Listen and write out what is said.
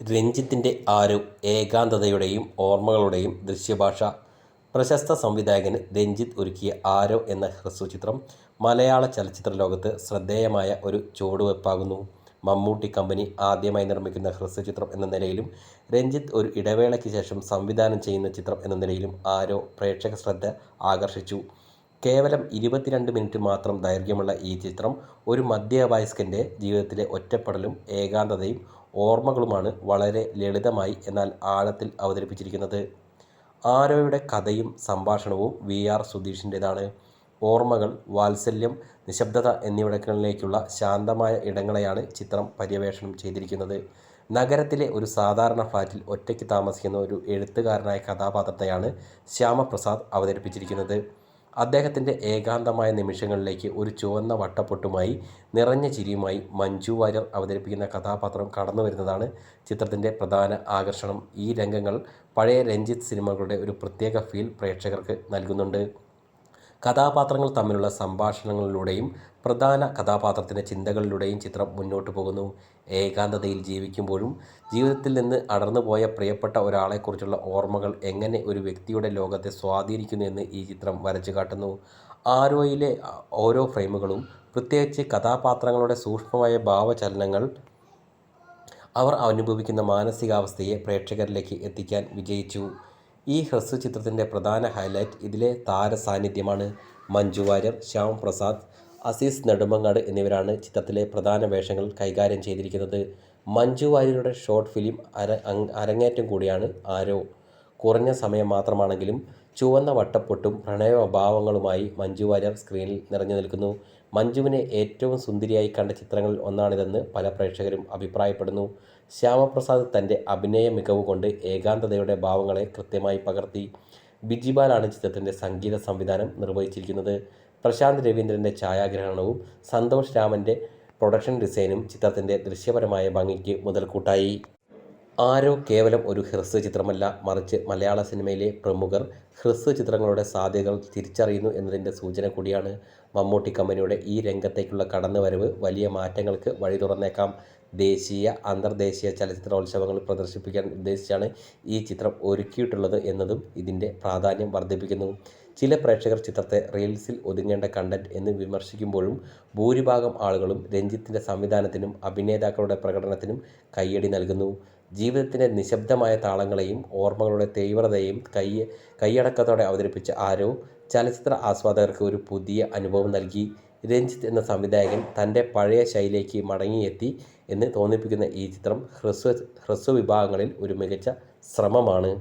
രഞ്ജിത്തിന്റെ ആരോ ഏകാന്തതയുടെയും ഓർമ്മകളുടെയും ദൃശ്യഭാഷ പ്രശസ്ത സംവിധായകൻ രഞ്ജിത്ത് ഒരുക്കിയ ആരോ എന്ന ഹ്രസ്വചിത്രം മലയാള ചലച്ചിത്ര ലോകത്ത് ശ്രദ്ധേയമായ ഒരു ചുവടുവെപ്പാകുന്നു. മമ്മൂട്ടി കമ്പനി ആദ്യമായി നിർമ്മിക്കുന്ന ഹ്രസ്വചിത്രം എന്ന നിലയിലും രഞ്ജിത്ത് ഒരു ഇടവേളയ്ക്ക് ശേഷം സംവിധാനം ചെയ്യുന്ന ചിത്രം എന്ന നിലയിലും ആരോ പ്രേക്ഷക ശ്രദ്ധ ആകർഷിച്ചു. കേവലം ഇരുപത്തിരണ്ട് മിനിറ്റ് മാത്രം ദൈർഘ്യമുള്ള ഈ ചിത്രം ഒരു മധ്യവയസ്കന്റെ ജീവിതത്തിലെ ഒറ്റപ്പെടലും ഏകാന്തതയും ഓർമ്മകളുമാണ് വളരെ ലളിതമായി എന്നാൽ ആഴത്തിൽ അവതരിപ്പിച്ചിരിക്കുന്നത്. ആരോയുടെ കഥയും സംഭാഷണവും വി. ആർ. സുധീഷിന്റേതാണ്. ഓർമ്മകൾ, വാത്സല്യം, നിശബ്ദത എന്നിവിടങ്ങളിലേക്കുള്ള ശാന്തമായ ഇടങ്ങളെയാണ് ചിത്രം പര്യവേഷണം ചെയ്തിരിക്കുന്നത്. നഗരത്തിലെ ഒരു സാധാരണ ഫ്ലാറ്റിൽ ഒറ്റയ്ക്ക് താമസിക്കുന്ന ഒരു എഴുത്തുകാരനായ കഥാപാത്രത്തെയാണ് ശ്യാമപ്രസാദ് അവതരിപ്പിച്ചിരിക്കുന്നത്. അദ്ദേഹത്തിന്റെ ഏകാന്തമായ നിമിഷങ്ങളിലേക്ക് ഒരു ചുവന്ന വട്ടപ്പൊട്ടുമായി നിറഞ്ഞ ചിരിയുമായി മഞ്ജു വാര്യർ അവതരിപ്പിക്കുന്ന കഥാപാത്രം കടന്നു വരുന്നതാണ് ചിത്രത്തിന്റെ പ്രധാന ആകർഷണം. ഈ രംഗങ്ങൾ പഴയ രഞ്ജിത്ത് സിനിമകളുടെ ഒരു പ്രത്യേക ഫീൽ പ്രേക്ഷകർക്ക് നൽകുന്നുണ്ട്. കഥാപാത്രങ്ങൾ തമ്മിലുള്ള സംഭാഷണങ്ങളിലൂടെയും പ്രധാന കഥാപാത്രത്തിന്റെ ചിന്തകളിലൂടെയും ചിത്രം മുന്നോട്ട് പോകുന്നു. ഏകാന്തതയിൽ ജീവിക്കുമ്പോഴും ജീവിതത്തിൽ നിന്ന് അടർന്നുപോയ പ്രിയപ്പെട്ട ഒരാളെക്കുറിച്ചുള്ള ഓർമ്മകൾ എങ്ങനെ ഒരു വ്യക്തിയുടെ ലോകത്തെ സ്വാധീനിക്കുന്നു എന്ന് ഈ ചിത്രം വരച്ചു കാട്ടുന്നു ആരോയിലെ ഓരോ ഫ്രെയിമുകളും, പ്രത്യേകിച്ച് കഥാപാത്രങ്ങളുടെ സൂക്ഷ്മമായ ഭാവചലനങ്ങൾ, അവർ അനുഭവിക്കുന്ന മാനസികാവസ്ഥയെ പ്രേക്ഷകരിലേക്ക് എത്തിക്കാൻ വിജയിച്ചു. ഈ ഹ്രസ്വ ചിത്രത്തിന്റെ പ്രധാന ഹൈലൈറ്റ് ഇതിലെ താരസാന്നിധ്യമാണ്. മഞ്ജു വാര്യർ, ശ്യാം പ്രസാദ് അസീസ് നെടുമങ്ങാട് എന്നിവരാണ് ചിത്രത്തിലെ പ്രധാന വേഷങ്ങൾ കൈകാര്യം ചെയ്തിരിക്കുന്നത്. മഞ്ജു വാര്യരുടെ ഷോർട്ട് ഫിലിം അരങ്ങേറ്റം കൂടിയാണ് ആരോ. കുറഞ്ഞ സമയം മാത്രമാണെങ്കിലും ചുവന്ന വട്ടപ്പൊട്ടും പ്രണയഭാവങ്ങളുമായി മഞ്ജു വാര്യർ സ്ക്രീനിൽ നിറഞ്ഞു നിൽക്കുന്നു മഞ്ജുവിനെ ഏറ്റവും സുന്ദരിയായി കണ്ട ചിത്രങ്ങളിൽ ഒന്നാണിതെന്ന് പല പ്രേക്ഷകരും അഭിപ്രായപ്പെടുന്നു. ശ്യാമപ്രസാദ് തന്റെ അഭിനയ മികവ് കൊണ്ട് ഏകാന്തതയുടെ ഭാവങ്ങളെ കൃത്യമായി പകർത്തി. ബിജിബാലാണ് ചിത്രത്തിന്റെ സംഗീത സംവിധാനം നിർവഹിച്ചിരിക്കുന്നത്. പ്രശാന്ത് രവീന്ദ്രന്റെ ഛായാഗ്രഹണവും സന്തോഷ് രാമന്റെ പ്രൊഡക്ഷൻ ഡിസൈനും ചിത്രത്തിന്റെ ദൃശ്യപരമായ ഭംഗിക്ക് മുതൽക്കൂട്ടായി. ആരോ കേവലം ഒരു ഹ്രസ്വചിത്രമല്ല, മറിച്ച് മലയാള സിനിമയിലെ പ്രമുഖർ ഹ്രസ്വചിത്രങ്ങളുടെ സാധ്യതകൾ തിരിച്ചറിയുന്നു എന്നതിന്റെ സൂചന കൂടിയാണ്. മമ്മൂട്ടി കമ്പനിയുടെ ഈ രംഗത്തേക്കുള്ള കടന്നുവരവ് വലിയ മാറ്റങ്ങൾക്ക് വഴി തുറന്നേക്കാം. ദേശീയ, അന്തർദേശീയ ചലച്ചിത്രോത്സവങ്ങൾ പ്രദർശിപ്പിക്കാൻ ഉദ്ദേശിച്ചാണ് ഈ ചിത്രം ഒരുക്കിയിട്ടുള്ളത് എന്നതും ഇതിന്റെ പ്രാധാന്യം വർദ്ധിപ്പിക്കുന്നു. ചില പ്രേക്ഷകർ ചിത്രത്തെ റീൽസിൽ ഒതുങ്ങേണ്ട കണ്ടന്റ് എന്ന് വിമർശിക്കുമ്പോഴും ഭൂരിഭാഗം ആളുകളും രഞ്ജിത്തിന്റെ സംവിധാനത്തിനും അഭിനേതാക്കളുടെ പ്രകടനത്തിനും കയ്യടി നൽകുന്നു. ജീവിതത്തിന്റെ നിശബ്ദമായ താളങ്ങളെയും ഓർമ്മകളുടെ തീവ്രതയും കൈ കൈയടക്കത്തോടെ അവതരിപ്പിച്ച ആരോ ചലച്ചിത്ര ആസ്വാദകർക്ക് ഒരു പുതിയ അനുഭവം നൽകി. രഞ്ജിത്ത് എന്ന സംവിധായകൻ തന്റെ പഴയ ശൈലിയിലേക്ക് മടങ്ങിയെത്തി എന്ന് തോന്നിപ്പിക്കുന്ന ഈ ചിത്രം ഹ്രസ്വ ഹ്രസ്വ വിഭാഗങ്ങളിൽ ഒരു മികച്ച ശ്രമമാണ്.